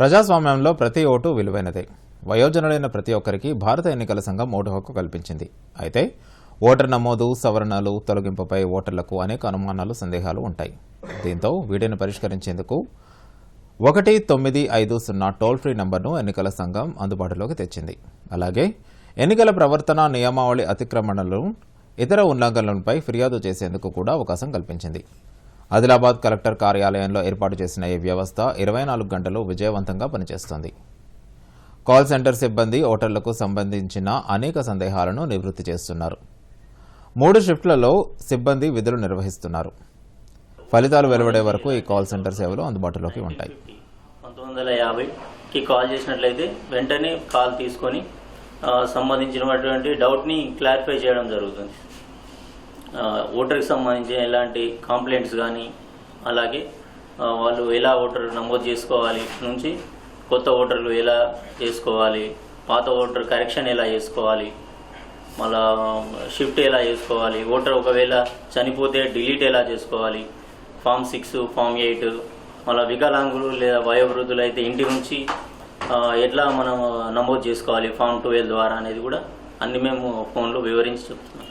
ప్రజాస్వామ్యంలో ప్రతి ఓటు విలువైనదే. వయోజనులైన ప్రతి ఒక్కరికి భారత ఎన్నికల సంఘం ఓటు హక్కు కల్పించింది. అయితే ఓటర్ నమోదు సవరణలు తొలగింపుపై ఓటర్లకు అనేక అనుమానాలు సందేహాలు ఉంటాయి. దీంతో వీటిని పరిష్కరించేందుకు ఒకటి తొమ్మిది ఐదు సున్నా టోల్ ఫ్రీ నంబర్ను ఎన్నికల సంఘం అందుబాటులోకి తెచ్చింది. అలాగే ఎన్నికల ప్రవర్తన నియమావళి అతిక్రమణలు ఇతర ఉల్లంఘనలపై ఫిర్యాదు చేసేందుకు కూడా అవకాశం కల్పించింది. ఆదిలాబాద్ కలెక్టర్ కార్యాలయంలో ఏర్పాటు చేసిన ఈ వ్యవస్థ ఇరవై నాలుగు గంటలు విజయవంతంగా పనిచేస్తోంది. కాల్ సెంటర్ సిబ్బంది ఓటర్లకు సంబంధించిన అనేక సందేహాలను నివృత్తి చేస్తున్నారు. మూడు షిఫ్ట్లలో సిబ్బంది విధులు నిర్వహిస్తున్నారు. ఫలితాలు వెలువడే వరకు ఈ కాల్ సెంటర్ సేవలు అందుబాటులోకి ఉంటాయి. పంతొమ్మిది కాల్ చేసినట్లయితే వెంటనే కాల్ తీసుకొని సంబంధించినటువంటి డౌట్ని క్లారిఫై చేయడం జరుగుతుంది. ఓటర్కి సంబంధించిన ఎలాంటి కాంప్లైంట్స్ కానీ అలాగే వాళ్ళు ఎలా ఓటర్ నమోదు చేసుకోవాలి నుంచి కొత్త ఓటర్లు ఎలా చేసుకోవాలి పాత ఓటర్ కరెక్షన్ ఎలా చేసుకోవాలి మళ్ళా షిఫ్ట్ ఎలా చేసుకోవాలి ఓటర్ ఒకవేళ చనిపోతే డిలీట్ ఎలా చేసుకోవాలి ఫామ్ సిక్స్ ఫామ్ ఎయిట్ మళ్ళీ వికలాంగులు లేదా వయోవృద్ధులు అయితే ఇంటి నుంచి ఎట్లా మనం నమోదు చేసుకోవాలి ఫామ్ ట్వెల్వ్ ద్వారా అనేది కూడా అన్ని మేము ఫోన్లో వివరించి చెప్తున్నాం.